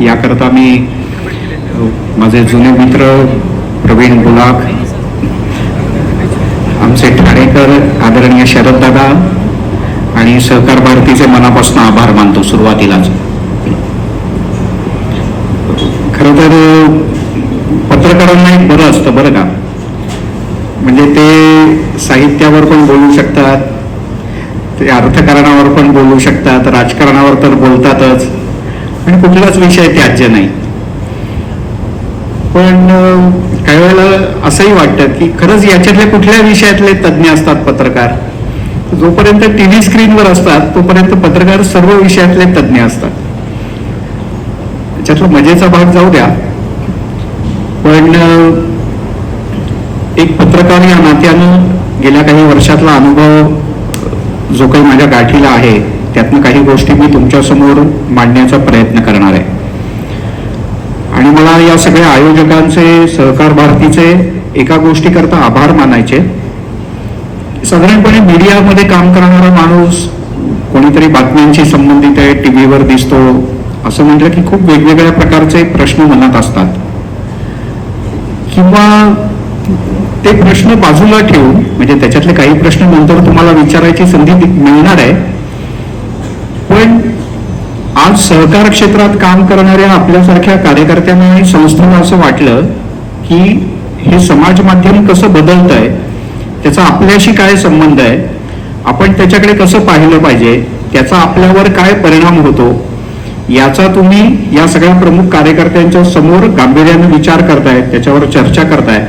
याकरता मी माझे जुने मित्र प्रवीण बुलाक आमचे ठाणेकर आदरणीय शरददादा आणि सहकार भारतीचे मनापासून आभार मानतो सुरुवातीलाच खरं तर पत्रकारांना एक बरं असतं बरं का. म्हणजे ते साहित्यावर पण बोलू शकतात ते अर्थकारणावर पण बोलू शकतात राजकारणावर तर बोलतातच. आणि कुठलाच विषय त्याज्य नाही. पण काही वेळेला असंही वाटतं की खरंच याच्यातल्या कुठल्या विषयातले तज्ज्ञ असतात पत्रकार? जोपर्यंत टी व्ही स्क्रीनवर असतात तोपर्यंत पत्रकार सर्व विषयातले तज्ज्ञ असतात. त्याच्यातला मजेचा भाग जाऊ द्या. पण एक पत्रकार या नात्यानं गेल्या काही वर्षातला अनुभव जो काही माझ्या गाठीला आहे त्यातनं काही गोष्टी मी तुमच्यासमोर मांडण्याचा प्रयत्न करणार आहे. आणि मला या सगळ्या आयोजकांचे सहकार भारतीचे एका गोष्टीकरता आभार मानायचे. साधारणपणे मीडियामध्ये काम करणारा माणूस कोणीतरी बातम्यांशी संबंधित आहे टी व्हीवर दिसतो असं म्हटलं की खूप वेगवेगळ्या प्रकारचे प्रश्न मनात असतात. किंवा ते प्रश्न बाजूला ठेवून म्हणजे त्याच्यातले काही प्रश्न नंतर तुम्हाला विचारायची संधी मिळणार आहे आज सहकार क्षेत्रात काम करणाऱ्या आपल्यासारख्या कार्यकर्त्यांना आणि संस्थांना असं वाटलं की हे समाज माध्यम कसं बदलत आहे त्याचा आपल्याशी काय संबंध आहे आपण त्याच्याकडे कसं पाहिलं पाहिजे त्याचा आपल्यावर काय परिणाम होतो याचा तुम्ही या सगळ्या प्रमुख कार्यकर्त्यांच्या समोर गांभीर्याने विचार करताय त्याच्यावर चर्चा करताय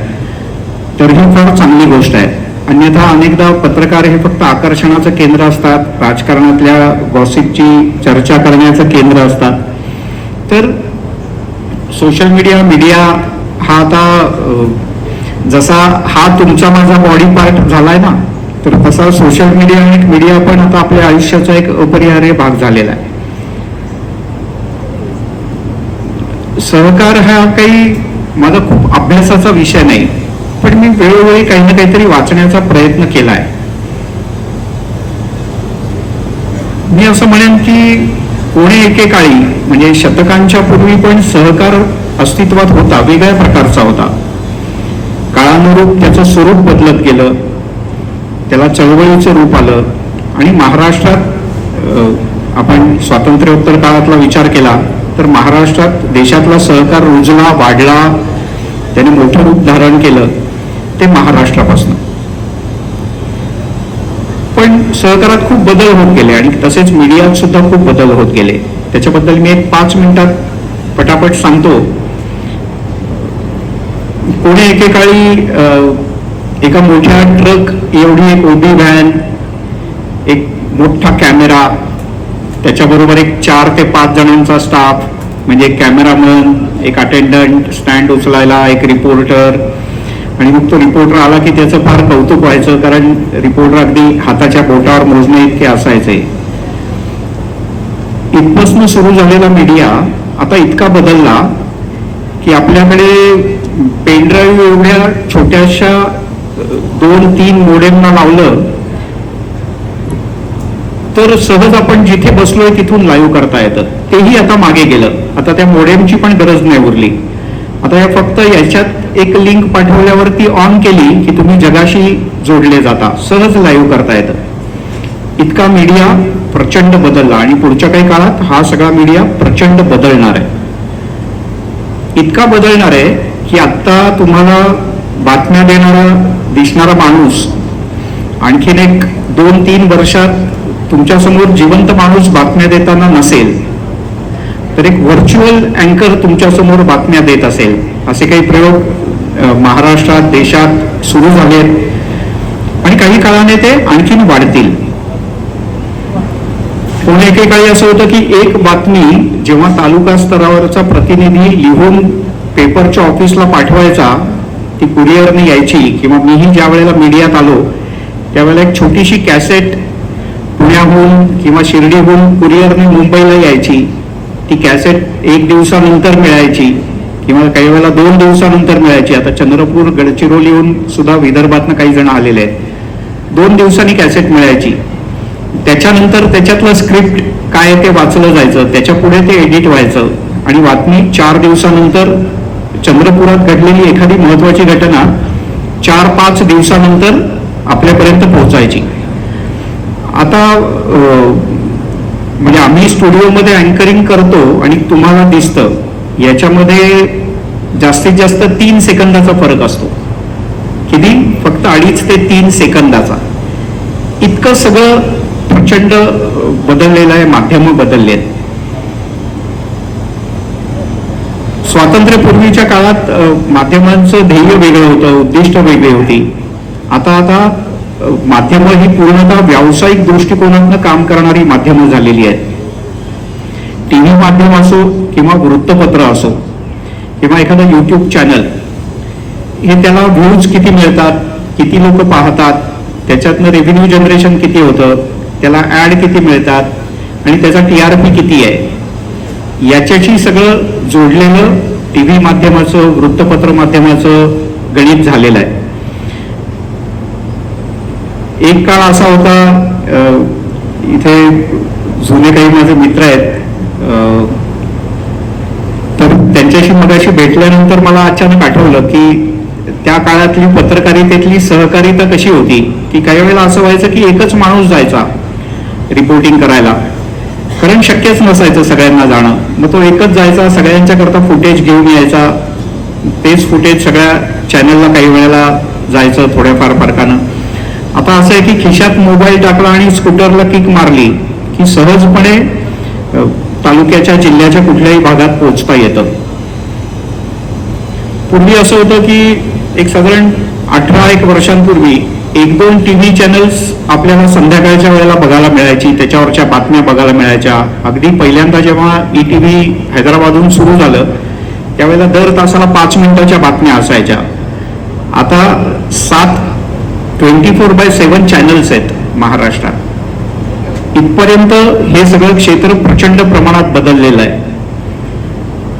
तर ही फार चांगली गोष्ट आहे. अन्यथा अनेकदा पत्रकार हे फक्त आकर्षणाचं केंद्र असतात राजकारणातल्या गॉसिपची चर्चा करण्याचं केंद्र असतात. तर सोशल मीडिया मीडिया हा आता जसा हा तुमचा माझा बॉडी पार्ट झालाय ना तर तसा सोशल मीडिया आणि मीडिया पण आता आपल्या आयुष्याचा एक अपरिहार्य भाग झालेला आहे. सहकार हा काही माझा खूप अभ्यासाचा विषय नाही. पण मी वेळोवेळी काही ना काहीतरी वाचण्याचा प्रयत्न केलाय. मी असं म्हणेन की कोणी एकेकाळी म्हणजे शतकांच्या पूर्वी पण सहकार अस्तित्वात होता वेगळ्या प्रकारचा होता. काळानुरूप त्याचं स्वरूप बदलत गेलं त्याला चळवळीचं रूप आलं आणि महाराष्ट्रात आपण स्वातंत्र्योत्तर काळातला विचार केला तर महाराष्ट्रात देशातला सहकार रुजला वाढला त्याने मोठं रूप धारण केलं. ते महाराष्ट्रापासून. पण सहकारात खूप बदल होत गेले आणि तसेच मीडियात सुद्धा खूप बदल होत गेले. त्याच्याबद्दल मी एक पाच मिनिटात पटापट सांगतो. कोणी एकेकाळी एका मोठ्या ट्रक एवढी एक ओबी व्हॅन एक मोठा कॅमेरा त्याच्याबरोबर एक चार ते पाच जणांचा स्टाफ म्हणजे एक कॅमेरामन एक अटेंडंट स्टँड उचलायला एक रिपोर्टर आणि मग तो रिपोर्टर आला की त्याचं फार कौतुक व्हायचं कारण रिपोर्टर अगदी हाताच्या बोटावर मोजणे इतके असायचे. इथपासून सुरू झालेला मीडिया आता इतका बदलला की आपल्याकडे पेनड्राईव्ह एवढ्या छोट्याशा दोन तीन मोडेमना लावलं तर सहज आपण जिथे बसलोय तिथून लाईव्ह करता येतं. तेही आता मागे गेलं. आता त्या मोडेमची पण गरज नाही उरली. आता हे फक्त याच्यात एक लिंक पाठवल्यावरती ऑन केली की तुम्ही जगाशी जोडले जाता. सहज लाईव्ह करता येतं. इतका मीडिया प्रचंड बदलला आणि पुढच्या काही काळात हा सगळा मीडिया प्रचंड बदलणार आहे. इतका बदलणार आहे की आत्ता तुम्हाला बातम्या देणारा दिसणारा माणूस आणखीन एक दोन तीन वर्षात तुमच्यासमोर जिवंत माणूस बातम्या देताना नसेल तर एक व्हर्च्युअल अँकर तुमच्यासमोर बातम्या देत असेल. असे काही प्रयोग महाराष्ट्रात देशात सुरू झाले आहेत आणि काही काळाने ते आणखीन वाढतील. पुणे एकेकाळी असं होतं की एक बातमी जेव्हा तालुका स्तरावरचा प्रतिनिधी लिहून पेपरच्या ऑफिसला पाठवायचा ती कुरिअरने यायची किंवा मीही ज्या वेळेला मीडियात आलो त्यावेळेला एक छोटीशी कॅसेट पुण्याहून किंवा शिर्डीहून कुरिअरने मुंबईला यायची. ती कॅसेट एक दिवसानंतर मिळायची किंवा काही वेळेला दोन दिवसानंतर मिळायची. आता चंद्रपूर गडचिरोलीहून सुद्धा विदर्भातनं काही जण आलेले आहेत. दोन दिवसांनी कॅसेट मिळायची. त्याच्यानंतर त्याच्यातलं स्क्रिप्ट काय ते वाचलं जायचं. त्याच्या पुढे ते एडिट व्हायचं. आणि बातमी चार दिवसानंतर चंद्रपुरात घडलेली एखादी महत्वाची घटना चार पाच दिवसानंतर आपल्यापर्यंत पोहोचायची. आता अं, म्हणजे आम्ही स्टुडिओमध्ये अँकरिंग करतो आणि तुम्हाला दिसतं याच्यामध्ये जास्तीत जास्त तीन सेकंदाचा फरक असतो. किती फक्त अडीच ते तीन सेकंदाचा. इतकं सगळं प्रचंड बदललेलं आहे माध्यमं बदलली आहेत स्वातंत्र्यपूर्वीच्या काळात माध्यमांचं ध्येय वेगळं होतं उद्दिष्ट वेगळी होती. आता आता माध्यमं ही पूर्णतः व्यावसायिक दृष्टिकोनातनं काम करणारी माध्यमं झालेली आहेत. टी व्ही माध्यम असो किंवा वृत्तपत्र असो किंवा एखादं यूट्यूब चॅनल हे त्याला व्ह्यूज किती मिळतात किती लोक पाहतात त्याच्यातनं रेव्हेन्यू जनरेशन किती होतं त्याला ॲड किती मिळतात आणि त्याचा टी आर पी किती आहे याच्याशी सगळं जोडलेलं टी व्ही माध्यमाचं वृत्तपत्र माध्यमाचं गणित झालेलं आहे. एक काळ असा होता इथे जुने काही माझे मित्र आहेत तर त्यांच्याशी मगाशी भेटल्यानंतर मला अचानक आठवलं की त्या काळातली पत्रकारितेतली सहकारिता कशी होती की काही वेळेला असं व्हायचं की एकच माणूस जायचा रिपोर्टिंग करायला. कारण शक्यच नसायचं सगळ्यांना जाणं. मग तो एकच जायचा सगळ्यांच्या करता फुटेज घेऊन यायचा. तेच फुटेज सगळ्या चॅनलला काही वेळेला जायचं थोड्याफार फरकानं. आता असं आहे की खिशात मोबाईल टाकला आणि स्कूटरला किक मारली की सहजपणे तालुक्याच्या जिल्ह्याच्या कुठल्याही भागात पोहोचता येतं. पूर्वी असं होतं की एक साधारण अठरा एक वर्षांपूर्वी एक दोन टी व्ही चॅनल्स आपल्याला संध्याकाळच्या वेळेला बघायला मिळायची त्याच्यावरच्या बातम्या बघायला मिळायच्या. अगदी पहिल्यांदा जेव्हा ई टी व्ही हैदराबादहून सुरू झालं त्यावेळेला दर तासाला पाच मिनिटाच्या बातम्या असायच्या. आता सात twenty four by seven channels आहेत महाराष्ट्रात. इथपर्यंत हे सगळं क्षेत्र प्रचंड प्रमाणात बदललेलं आहे.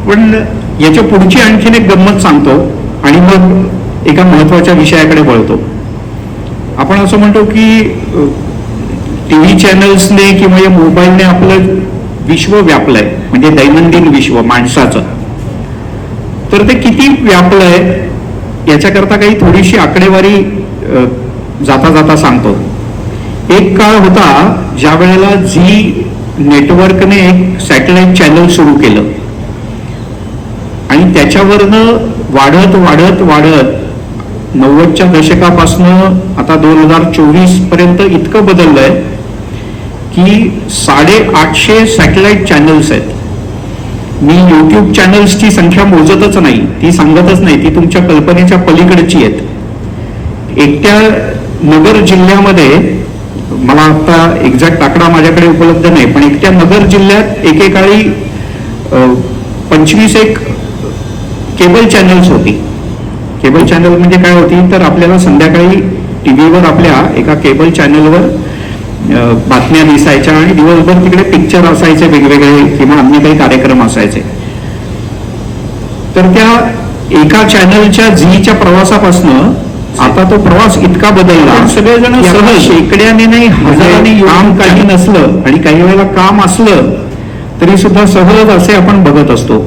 पण याच्या पुढची आणखीन एक गंमत सांगतो आणि मग एका महत्त्वाच्या विषयाकडे वळतो. आपण असं म्हणतो की टी व्ही चॅनल्सने किंवा या मोबाईलने आपलं विश्व व्यापलंय म्हणजे दैनंदिन विश्व माणसाचं. तर ते किती व्यापलंय याच्याकरता काही थोडीशी आकडेवारी जाता जाता सांगतो. एक काळ होता ज्या वेळेला झी नेटवर्कने एक सॅटेलाईट चॅनल सुरू केलं. आणि त्याच्यावरनं वाढत वाढत वाढत नव्वदच्या दशकापासनं आता दोन हजार चोवीसपर्यंत इतकं बदललंय की साडे आठशे सॅटेलाईट चॅनल्स आहेत. मी यूट्यूब चॅनल्सची संख्या मोजतच नाही ती सांगतच नाही ती तुमच्या कल्पनेच्या पलीकडची आहेत. एकट्या नगर जिल्ह्यामध्ये मला आता एक्झॅक्ट आकडा माझ्याकडे उपलब्ध नाही पण एकट्या नगर जिल्ह्यात एकेकाळी पंचवीस एक केबल चॅनल्स होती. केबल चॅनल म्हणजे काय होती? तर आपल्याला संध्याकाळी टी व्हीवर आपल्या एका केबल चॅनलवर बातम्या दिसायच्या आणि दिवसभर तिकडे पिक्चर असायचे वेगवेगळे किंवा अन्य काही कार्यक्रम असायचे. तर त्या एका चॅनलच्या झीच्या प्रवासापासनं आता तो प्रवास इतका बदलला सगळेजण सहज शेकड्याने नाही हजाराने काम काही नसलं आणि काही वेळेला काम असलं तरी सुद्धा सहज असे आपण बघत असतो.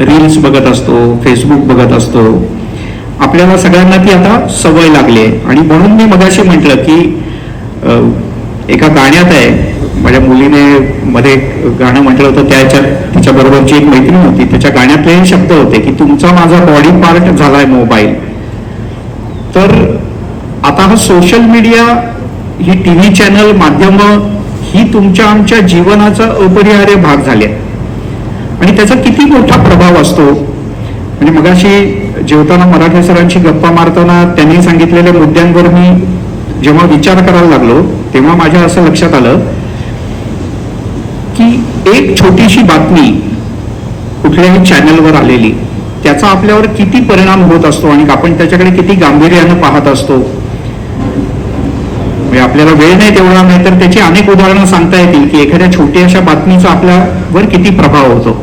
रील्स बघत असतो फेसबुक बघत असतो. आपल्याला सगळ्यांना ती आता सवय लागली आहे. आणि म्हणून मी मगाशी म्हटलं की एका गाण्यात आहे माझ्या मुलीने मध्ये गाणं म्हटलं होतं त्याच्यात तिच्या बरोबरची एक मैत्रीण होती. त्याच्या गाण्यातले शब्द होते की तुमचा माझा बॉडी पार्ट झालाय मोबाईल. तर आता हा सोशल मीडिया ही टी व्ही चॅनल माध्यमं ही तुमच्या आमच्या जीवनाचा अपरिहार्य भाग झाले आणि त्याचा किती मोठा प्रभाव असतो? आणि मगाशी जेवताना मराठे सरांशी गप्पा मारताना त्यांनी सांगितलेल्या मुद्द्यांवर मी जेव्हा विचार करायला लागलो तेव्हा माझ्या असं लक्षात आलं की एक छोटीशी बातमी कुठल्याही चॅनलवर आलेली त्याचा आपल्यावर किती परिणाम होत असतो आणि आपण त्याच्याकडे किती गांभीर्यानं पाहत असतो. म्हणजे आपल्याला वेळ नाही तेवढा नाही तर त्याची अनेक उदाहरणं सांगता येतील की एखाद्या छोट्याशा बातमीचा आपल्यावर किती प्रभाव होतो.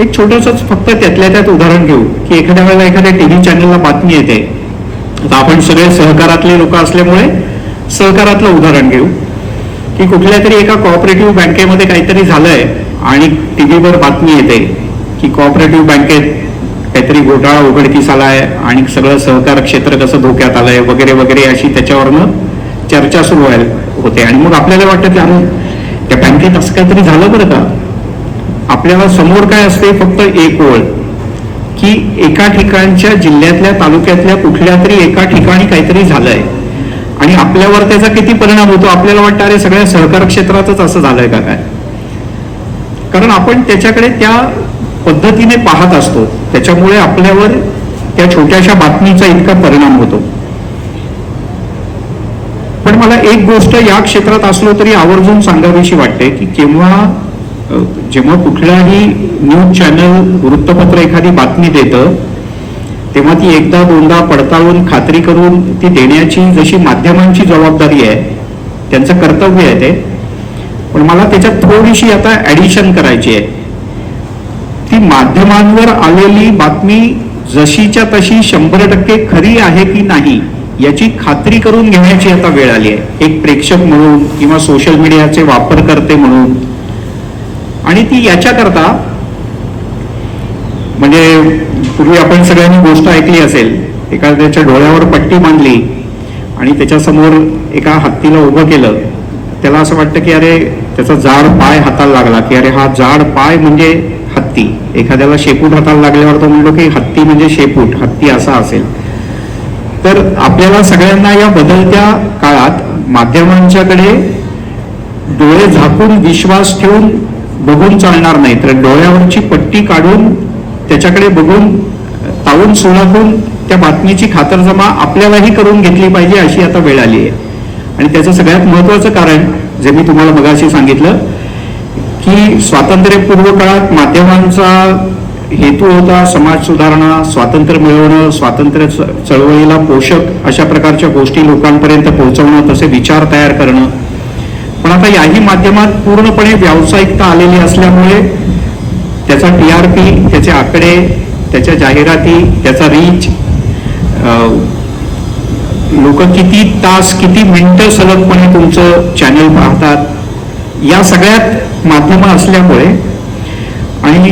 एक छोटंसंच फक्त त्यातल्या त्यात उदाहरण घेऊ की एखाद्या वेळेला एखाद्या टीव्ही चॅनलला बातमी येते. आता आपण सगळे सहकारातले लोक असल्यामुळे सहकारातलं उदाहरण घेऊ की कुठल्या तरी एका कॉपरेटिव्ह बँकेमध्ये काहीतरी झालंय आणि टीव्हीवर बातमी येते की कॉपरेटिव्ह बँकेत काहीतरी घोटाळा उघडकीस आलाय आणि सगळं सहकार क्षेत्र कसं धोक्यात आलंय वगैरे वगैरे अशी त्याच्यावरनं चर्चा सुरू व्हायला होते. आणि मग आपल्याला वाटतं की अरे त्या बँकेत असं काहीतरी झालं बरं का? आपल्याला समोर काय असते फक्त एक ओळ की एका ठिकाणच्या जिल्ह्यातल्या तालुक्यातल्या कुठल्या तरी एका ठिकाणी काहीतरी झालंय. आणि आपल्यावर त्याचा किती परिणाम होतो? आपल्याला वाटतं अरे सगळ्या सहकार क्षेत्रातच असं झालंय का काय? कारण आपण त्याच्याकडे त्या पद्धतीने पाहत असतो. त्याच्यामुळे आपल्यावर त्या छोट्याशा बातमीचा इतका परिणाम होतो. पण मला एक गोष्ट या क्षेत्रात असलो तरी आवर्जून सांगावीशी वाटते की केव्हा जेव्हा कुठलाही न्यूज चॅनल वृत्तपत्र एखादी बातमी देतं तेव्हा ती एकदा दोनदा पडताळून खात्री करून ती देण्याची जशी माध्यमांची जबाबदारी आहे त्यांचं कर्तव्य आहे ते. पण मला त्याच्यात थोडीशी आता ऍडिशन करायची आहे. ती माध्यमांवर आलेली बातमी जशीच्या तशी शंभर टक्के खरी आहे की नाही याची खात्री करून घेण्याची आता वेळ आली आहे. एक प्रेक्षक म्हणून किंवा सोशल मीडियाचे वापरकर्ते म्हणून. आणि ती याच्याकरता म्हणजे पूर्वी आपण सगळ्यांनी गोष्ट ऐकली असेल एखाद्याच्या डोळ्यावर पट्टी बांधली आणि त्याच्यासमोर एका हत्तीला उभं केलं त्याला असं वाटतं की अरे त्याचा जाड पाय हाताला लागला की अरे हा जाड पाय म्हणजे हत्ती. एखाद्याला शेपूट हाताला लागल्यावर तो म्हणलो की हत्ती म्हणजे शेपूट हत्ती असा असेल. तर आपल्याला सगळ्यांना या बदलत्या काळात माध्यमांच्याकडे डोळे झाकून विश्वास ठेवून बघून चालणार नाही तर डोळ्यावरची पट्टी काढून त्याच्याकडे बघून तावून सुळाकून त्या बातमीची खातरजमा आपल्यालाही करून घेतली पाहिजे अशी आता वेळ आली आहे. आणि त्याचं सगळ्यात महत्वाचं कारण जे मी तुम्हाला मगाशी सांगितलं की स्वातंत्र्यपूर्व काळात माध्यमांचा हेतू होता समाज सुधारणा स्वातंत्र्य मिळवणं स्वातंत्र्य चळवळीला पोषक अशा प्रकारच्या गोष्टी लोकांपर्यंत पोहोचवणं तसे विचार तयार करणं. पण आता याही माध्यमात पूर्णपणे व्यावसायिकता आलेली असल्यामुळे त्याचा टी आर पी त्याचे आकडे त्याच्या जाहिराती त्याचा रीच लोक किती तास किती मिनटं सलगपणे तुमचं चॅनल पाहतात या सगळ्यात माध्यमं असल्यामुळे आणि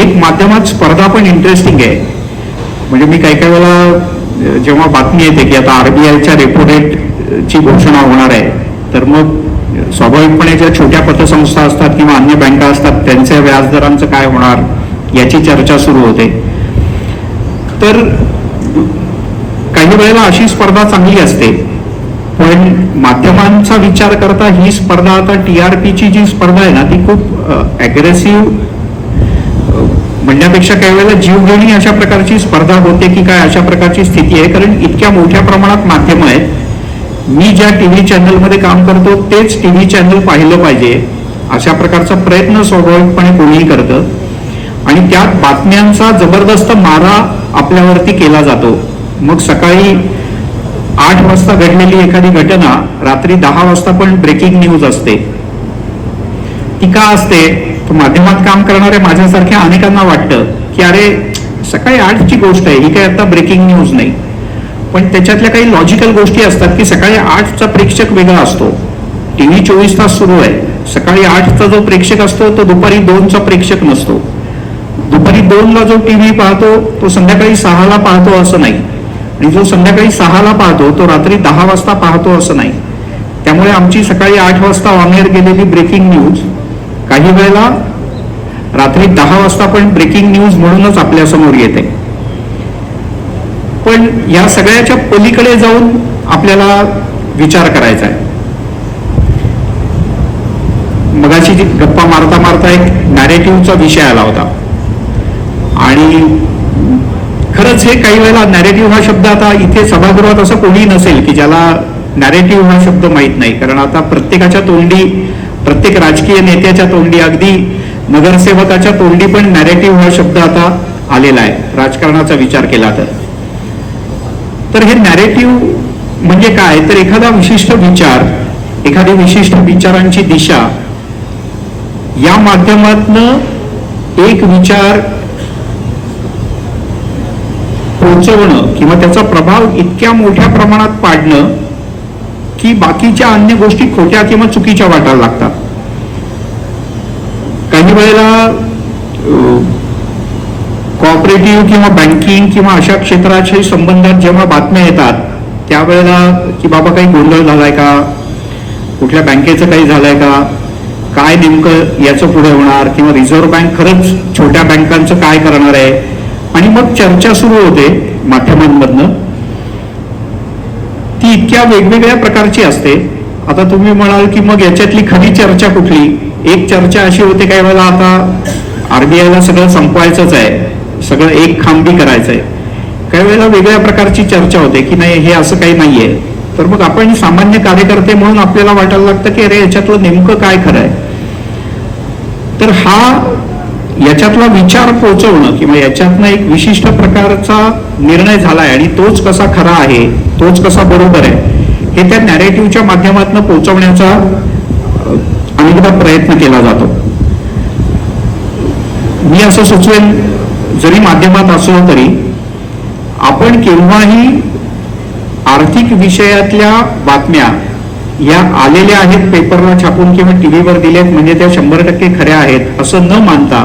एक माध्यमात स्पर्धा पण इंटरेस्टिंग आहे. म्हणजे मी काही काही वेळेला जेव्हा बातमी येते की आता आरबीआयच्या रेपो रेटची घोषणा होणार आहे तर मग स्वाभाविकपणे ज्या छोट्या पतसंस्था असतात किंवा अन्य बँका असतात त्यांच्या व्याजदरांचं काय होणार याची चर्चा सुरू होते. तर काही वेळेला अशी स्पर्धा चांगली असते पण माध्यमांचा विचार करता ही स्पर्धा आता टी आर पीची जी स्पर्धा आहे ना ती खूप ॲग्रेसिव्ह म्हणण्यापेक्षा काही वेळेला जीवघेणी अशा प्रकारची स्पर्धा होते की काय अशा प्रकारची स्थिती आहे. कारण इतक्या मोठ्या प्रमाणात माध्यम आहेत. मी ज्या टीव्ही चॅनलमध्ये काम करतो तेच टीव्ही चॅनल पाहिलं पाहिजे. अशा प्रकारचा प्रयत्न स्वाभाविकपणे कोणीही करतं. आणि त्यात बातम्यांचा जबरदस्त मारा आपल्यावरती केला जातो. मग सकाळी आठ वाजता घडलेली एखादी घटना रात्री दहा वाजता पण ब्रेकिंग न्यूज असते. ती का असते माध्यमात काम करणाऱ्या माझ्यासारख्या अनेकांना वाटतं की अरे सकाळी आठची गोष्ट आहे ही काही आता ब्रेकिंग न्यूज नाही. पण त्याच्यातल्या काही लॉजिकल गोष्टी असतात की सकाळी आठचा प्रेक्षक वेगळा असतो. टीव्ही चोवीस तास सुरू आहे. सकाळी आठचा जो प्रेक्षक असतो तो दुपारी दोनचा प्रेक्षक नसतो. दुपारी दोनला जो टीव्ही पाहतो तो संध्याकाळी सहाला पाहतो असं नाही. आणि जो संध्याकाळी सहाला पाहतो तो रात्री दहा वाजता पाहतो असं नाही. त्यामुळे आमची सकाळी आठ वाजता ऑनएअर गेलेली ब्रेकिंग न्यूज काही वेळेला रात्री दहा वाजता पण ब्रेकिंग न्यूज म्हणूनच आपल्यासमोर येते. पण या सगळ्याच्या पलीकडे जाऊन आपल्याला विचार करायचा आहे. मगाशी जी गप्पा मारता मारता एक नॅरेटिव्हचा विषय आला होता. आणि खरंच हे काही वेळेला नॅरेटिव्ह हा शब्द आता इथे सभागृहात असं कोणी नसेल की ज्याला नॅरेटिव्ह हा शब्द माहीत नाही. कारण आता प्रत्येकाच्या तोंडी प्रत्येक राजकीय नेत्याच्या तोंडी अगदी नगरसेवकाच्या तोंडी पण नॅरेटिव्ह हा शब्द आता आलेला आहे. राजकारणाचा विचार केला तर. तर हे नॅरेटिव्ह म्हणजे काय? तर एखादा विशिष्ट विचार एखादी विशिष्ट विचारांची दिशा या माध्यमातनं एक विचार पोहोचवणं किंवा त्याचा प्रभाव इतक्या मोठ्या प्रमाणात पाडणं की बाकीच्या अन्य गोष्टी खोट्या किंवा चुकीच्या वाटायला लागतात. काही वेळेला कॉपरेटिव्ह किंवा बँकिंग किंवा अशा क्षेत्राच्या संबंधात जेव्हा बातम्या येतात त्यावेळेला की बाबा काही गोंधळ झालाय का? कुठल्या बँकेचं काही झालंय का? काय नेमकं याचं पुढे होणार? किंवा रिझर्व्ह बँक खरंच छोट्या बँकांचं काय करणार आहे? आणि मग चर्चा सुरू होते माध्यमांमधनं. ती इतक्या वेगवेगळ्या प्रकारची असते. आता तुम्ही म्हणाल की मग याच्यातली खरी चर्चा कुठली? एक चर्चा अशी होते काही वेळेला आता आरबीआयला सगळं संपवायचंच आहे. सगळं एक खांबी करायचं आहे काही वेळेला वेगळ्या प्रकारची चर्चा होते की नाही हे असं काही नाहीये. तर मग आपण सामान्य कार्यकर्ते म्हणून आपल्याला वाटायला लागतं की अरे याच्यातलं नेमकं काय खरं आहे तर हा याच्यातला विचार पोहोचवणं किंवा याच्यातनं एक विशिष्ट प्रकारचा निर्णय झालाय आणि तोच कसा खरा आहे तोच कसा बरोबर आहे हे त्या नॅरेटिव्हच्या माध्यमातून पोहोचवण्याचा अनेकदा प्रयत्न केला जातो. मी असं सुचवेन जरी माध्यमात असलो तरी आपण केव्हाही आर्थिक विषयातल्या बातम्या या आलेल्या आहेत पेपरला छापून किंवा टीव्हीवर दिल्यात म्हणजे त्या शंभर टक्के खऱ्या आहेत असं न मानता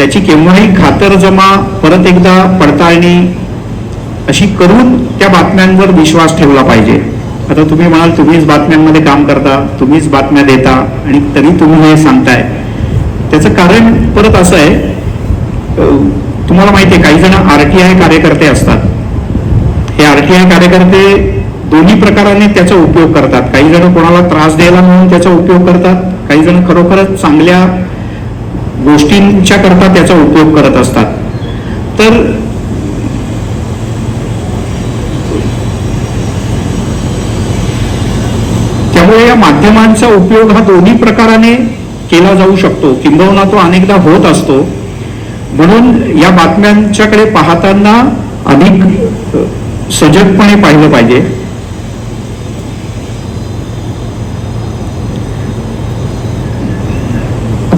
त्याची केव्हाही खातरजमा परत एकदा पडताळणी अशी करून त्या बातम्यांवर विश्वास ठेवला पाहिजे. आता तुम्ही म्हणाल तुम्हीच बातम्यांमध्ये काम करता तुम्हीच बातम्या देता आणि तरी तुम्ही हे सांगताय. त्याचं कारण परत असं आहे तुम्हाला माहिती आहे काही जण आरटीआय कार्यकर्ते असतात. हे आरटीआय कार्यकर्ते दोन्ही प्रकाराने त्याचा उपयोग करतात. काही जण कोणाला त्रास द्यायला म्हणून त्याचा उपयोग करतात. काही जण खरोखरच चांगल्या गोष्टींच्या करता त्याचा उपयोग करत असतात. तर त्यामुळे या माध्यमांचा उपयोग हा दोन्ही प्रकाराने केला जाऊ शकतो. किंबहुना तो अनेकदा होत असतो. म्हणून या बातम्यांच्याकडे पाहताना अधिक सजगपणे पाहिलं पाहिजे.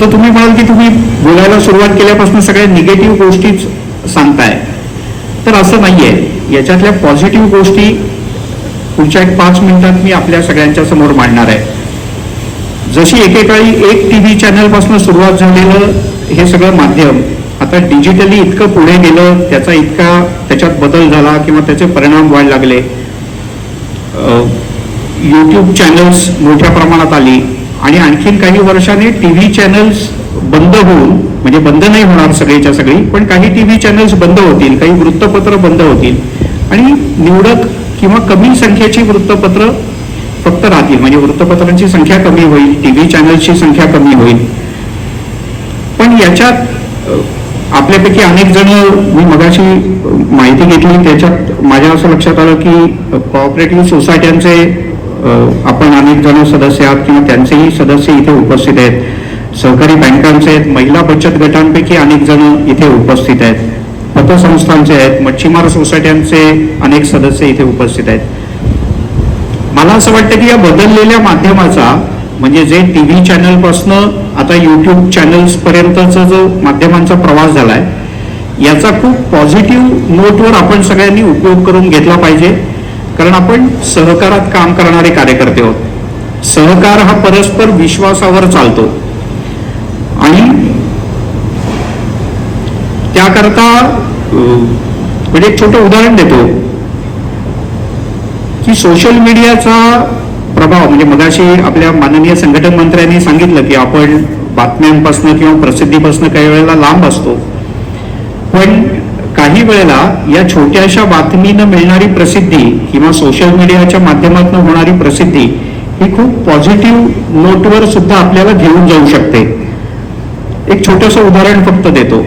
आता तुम्ही म्हणाल की तुम्ही बोलायला सुरुवात केल्यापासून सगळ्या निगेटिव्ह गोष्टीच सांगताय. तर असं नाहीये. याच्यातल्या पॉझिटिव्ह गोष्टी पुढच्या एक पाच मिनिटात मी आपल्या सगळ्यांच्या समोर मांडणार आहे. जशी एकेकाळी एक टीव्ही व्ही चॅनलपासून सुरुवात झालेलं हे सगळं माध्यम आता डिजिटली इतकं पुढे गेलं त्याचा इतका त्याच्यात बदल झाला किंवा त्याचे परिणाम व्हायला लागले. यूट्यूब चॅनल्स मोठ्या प्रमाणात आली. आणि आणखीन काही वर्षाने टीव्ही चॅनल्स बंद होऊन म्हणजे बंद नाही होणार सगळीच्या सगळी पण काही टीव्ही चॅनल्स बंद होतील काही वृत्तपत्र बंद होतील. आणि निवडक किंवा कमी संख्येची वृत्तपत्र फक्त राहतील. म्हणजे वृत्तपत्रांची संख्या कमी होईल टीव्ही चॅनल्सची संख्या कमी होईल. पण याच्यात आपल्यापैकी अनेक जण मी मगाशी माहिती घेतली त्याच्यात माझ्या असं लक्षात आलं की कॉपरेटिव्ह सोसायट्यांचे आपण अनेक जण सदस्य आहात किंवा त्यांचेही सदस्य इथे उपस्थित आहेत. सहकारी बँकांचे आहेत महिला बचत गटांपैकी अनेक जण इथे उपस्थित आहेत. पतसंस्थांचे आहेत मच्छीमार सोसायट्यांचे अनेक सदस्य इथे उपस्थित आहेत. मला असं वाटतं की या बदललेल्या माध्यमाचा म्हणजे जे टीव्ही व्ही चॅनलपासनं आता युट्यूब चॅनल्स पर्यंतचा जो माध्यमांचा प्रवास झालाय याचा खूप पॉझिटिव्ह नोटवर आपण सगळ्यांनी उपयोग करून घेतला पाहिजे. कारण आपण सहकारात काम करणारे कार्यकर्ते आहोत. सहकार हा परस्पर विश्वासावर चालतो. आणि त्याकरता म्हणजे एक छोटं उदाहरण देतो. की सोशल मीडियाचा प्रभाव म्हणजे मगाशी आपल्या माननीय संघटन मंत्र्यांनी सांगितलं की आपण बातम्यांपासून किंवा प्रसिद्धीपासून काही वेळेला लांब असतो. पण काही वेळेला या छोट्याशा बातमीनं मिळणारी प्रसिद्धी किंवा सोशल मीडियाच्या माध्यमातून होणारी प्रसिद्धी ही खूप पॉझिटिव्ह नोटवर सुद्धा आपल्याला घेऊन जाऊ शकते. एक छोटंसं उदाहरण फक्त देतो.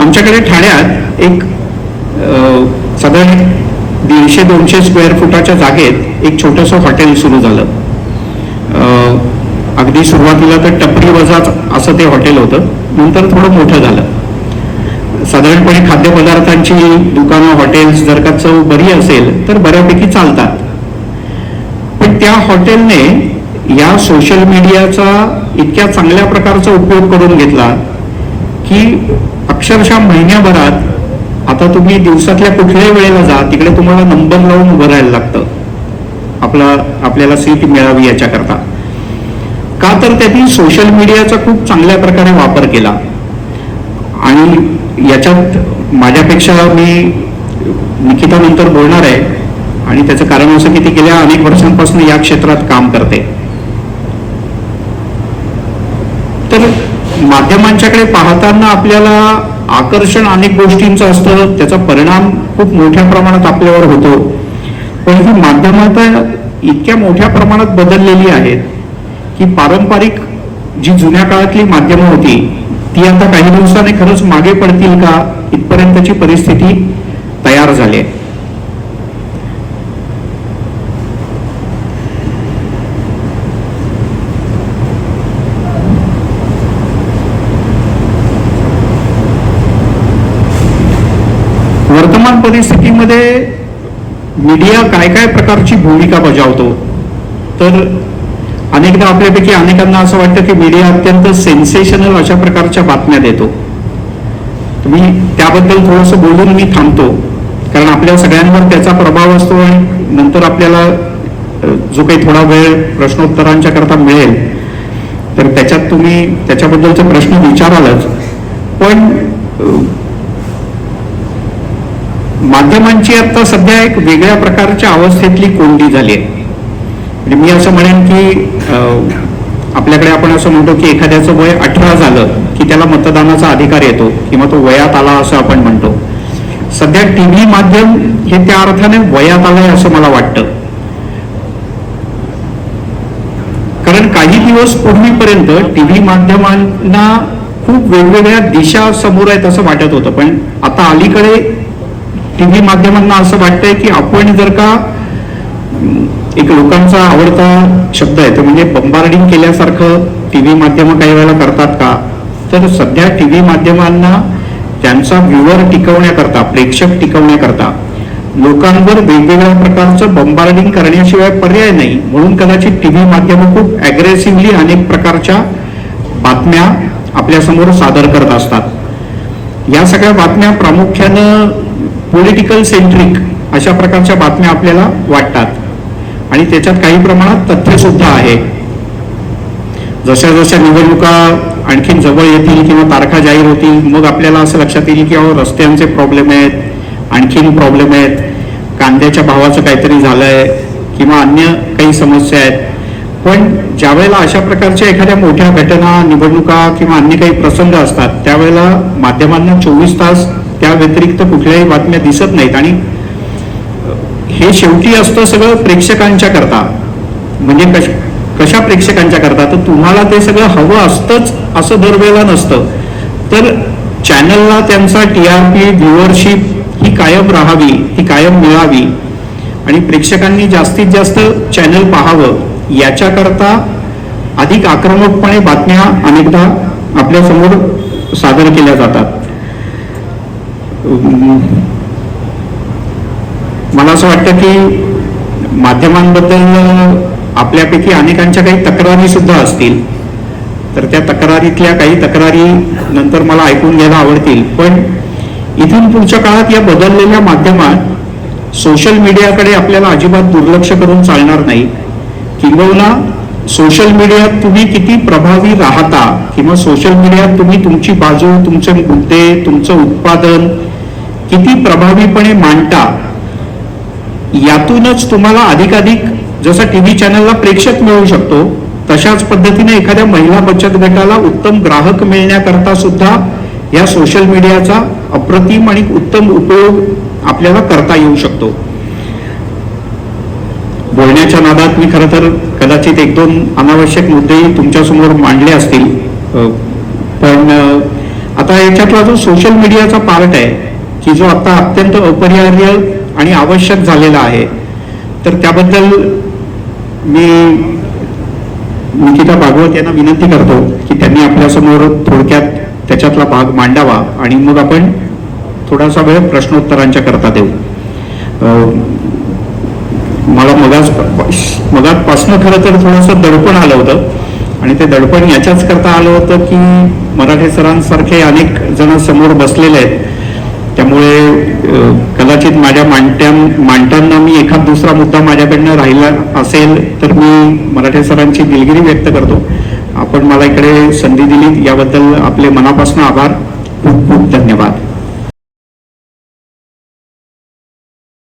आमच्याकडे ठाण्यात एक साधारण दीडशे दोनशे स्क्वेअर फुटाच्या जागेत एक छोटंसं हॉटेल सुरू झालं. अगदी सुरुवातीला तर टपरी वजाच असं ते हॉटेल होतं. नंतर थोडं मोठं झालं. साधारणपणे खाद्यपदार्थांची दुकानं हॉटेल्स जर का चव बरी असेल तर बऱ्यापैकी चालतात. पण त्या हॉटेलने या सोशल मीडियाचा इतक्या चांगल्या प्रकारचा उपयोग करून घेतला की अक्षरशः महिन्याभरात आता तुम्ही दिवसातल्या कुठल्याही वेळेला जा तिकडे तुम्हाला नंबर लावून उभं राहायला लागतं. आपला आपल्याला सीट मिळावी याच्याकरता. का तर त्यांनी सोशल मीडियाचा खूप चांगल्या प्रकारे वापर केला. आणि याच्यात माझ्यापेक्षा मी निकितानंतर बोलणार आहे आणि त्याचं कारण असं की ती गेल्या अनेक वर्षांपासून या क्षेत्रात काम करते. तर माध्यमांच्याकडे पाहताना आपल्याला आकर्षण अनेक गोष्टींचं असतं त्याचा परिणाम खूप मोठ्या प्रमाणात आपल्यावर होतो. पण ही माध्यमं आता इतक्या मोठ्या प्रमाणात बदललेली आहेत की पारंपरिक जी जुन्या काळातली माध्यमं होती ती आता काही दिवसाने खरंच मागे पडतील का इथपर्यंतची परिस्थिती तयार झाली आहे. वर्तमान परिस्थितीमध्ये मीडिया काय काय प्रकारची भूमिका बजावतो? तर अनेकदा आपल्यापैकी अनेकांना असं वाटतं की मीडिया अत्यंत सेन्सेशनल अशा प्रकारच्या बातम्या देतो. मी त्याबद्दल थोडंसं बोलून मी थांबतो. कारण आपल्या सगळ्यांवर त्याचा प्रभाव असतो आणि नंतर आपल्याला जो काही थोडा वेळ प्रश्नोत्तरांच्या करता मिळेल तर त्याच्यात तुम्ही त्याच्याबद्दलचे प्रश्न विचारालच. पण माध्यमांची आता सध्या एक वेगळ्या प्रकारच्या अवस्थेतली कोंडी झाली आहे. म्हणजे मी असं म्हणेन की आपल्याकडे आपण असं म्हणतो की एखाद्याचं वय अठरा झालं की त्याला मतदानाचा अधिकार येतो किंवा तो वयात आला असं आपण म्हणतो. सध्या टीव्ही माध्यम हे त्या अर्थाने वयात आलंय असं मला वाटतं. कारण काही दिवस पूर्वीपर्यंत टीव्ही माध्यमांना खूप वेगवेगळ्या दिशा समोर आहेत असं वाटत होतं. पण आता अलीकडे टीव्ही माध्यमांना असं वाटतंय की आपण जर का एक लोकांचा आवडता शब्द आहे तो म्हणजे बंबार्डिंग केल्यासारखं टी व्ही माध्यमं काही वेळेला करतात का? तर सध्या टी व्ही माध्यमांना त्यांचा व्ह्युअर टिकवण्याकरता प्रेक्षक टिकवण्याकरता लोकांवर वेगवेगळ्या प्रकारचं बंबार्डिंग करण्याशिवाय पर्याय नाही. म्हणून कदाचित टी व्ही माध्यमं खूप अग्रेसिव्हली अनेक प्रकारच्या बातम्या आपल्यासमोर सादर करत असतात. या सगळ्या बातम्या प्रामुख्यानं पॉलिटिकल सेंट्रिक अशा प्रकारच्या बातम्या आपल्याला वाटतात. आणि त्याच्यात काही प्रमाणात तथ्य सुद्धा आहे. जशा जशा निवडणुका आणखीन जवळ येतील किंवा तारखा जाहीर होतील मग आपल्याला असं लक्षात येईल की अहो रस्त्यांचे प्रॉब्लेम आहेत आणखीन प्रॉब्लेम आहेत कांद्याच्या भावाचं काहीतरी झालंय किंवा अन्य काही समस्या आहेत. पण ज्या वेळेला अशा प्रकारच्या एखाद्या मोठ्या घटना निवडणुका किंवा अन्य काही प्रसंग असतात त्यावेळेला माध्यमांना चोवीस तास त्या व्यतिरिक्त कुठल्याही बातम्या दिसत नाहीत. आणि हे शेवटी असतं सगळं प्रेक्षकांच्या करता. म्हणजे कश कशा प्रेक्षकांच्या करता? तर तुम्हाला ते सगळं हवं असतंच असं दरवेळेला नसतं. तर चॅनलला त्यांचा टी आर पी व्ह्युअरशिप ही कायम राहावी ही कायम मिळावी. आणि प्रेक्षकांनी जास्तीत जास्त चॅनल पाहावं. याच्याकरता अधिक आक्रमकपणे बातम्या अनेकदा आपल्यासमोर सादर केल्या जातात. मला असं वाटतं की माध्यमांबद्दल आपल्यापैकी अनेकांच्या काही तक्रारी सुद्धा असतील. तर त्या तक्रारीतल्या काही तक्रारी नंतर मला ऐकून घ्यायला आवडतील. पण इथून पुढच्या काळात या बदललेल्या माध्यमात सोशल मीडियाकडे आपल्याला अजिबात दुर्लक्ष करून चालणार नाही. किंबहुना सोशल मीडियात तुम्ही किती प्रभावी राहता किंवा सोशल मीडियात तुम्ही तुमची बाजू तुमचे मुद्दे तुमचं उत्पादन किती प्रभावीपणे मांडता यातूनच तुम्हाला अधिकाधिक जसं टीव्ही चॅनलला प्रेक्षक मिळू शकतो तशाच पद्धतीने एखाद्या महिला बचत गटाला उत्तम ग्राहक मिळण्याकरता सुद्धा या सोशल मीडियाचा अप्रतिम आणि उत्तम उपयोग आपल्याला करता येऊ शकतो. बोलण्याच्या नादात मी खरं तर कदाचित एक दोन अनावश्यक मुद्देही तुमच्यासमोर मांडले असतील. पण आता याच्यातला जो सोशल मीडियाचा पार्ट आहे की जो आता अत्यंत अपरिहार्य आणि आवश्यक झालेला आहे. तर त्याबद्दल मी निकिता भागवत यांना विनंती करतो की त्यांनी आपल्यासमोर थोडक्यात त्याच्यातला भाग मांडावा आणि मग आपण थोडासा वेळ प्रश्नोत्तरांच्या करता देऊ. मला मगाच मगातपासनं खरं तर थोडंसं दडपण आलं होतं आणि ते दडपण याच्याच करता आलं होतं की मराठे सरांसारखे अनेक जण समोर बसलेले आहेत. त्यामुळे कदाचित माझ्या मांडत्या मांडताना मी एखाद दुसरा मुद्दा माझ्याकडनं राहिला असेल तर मी मराठे सरांची दिलगिरी व्यक्त करतो. आपण मला इकडे संधी दिली याबद्दल आपले मनापासून आभार. खूप खूप धन्यवाद.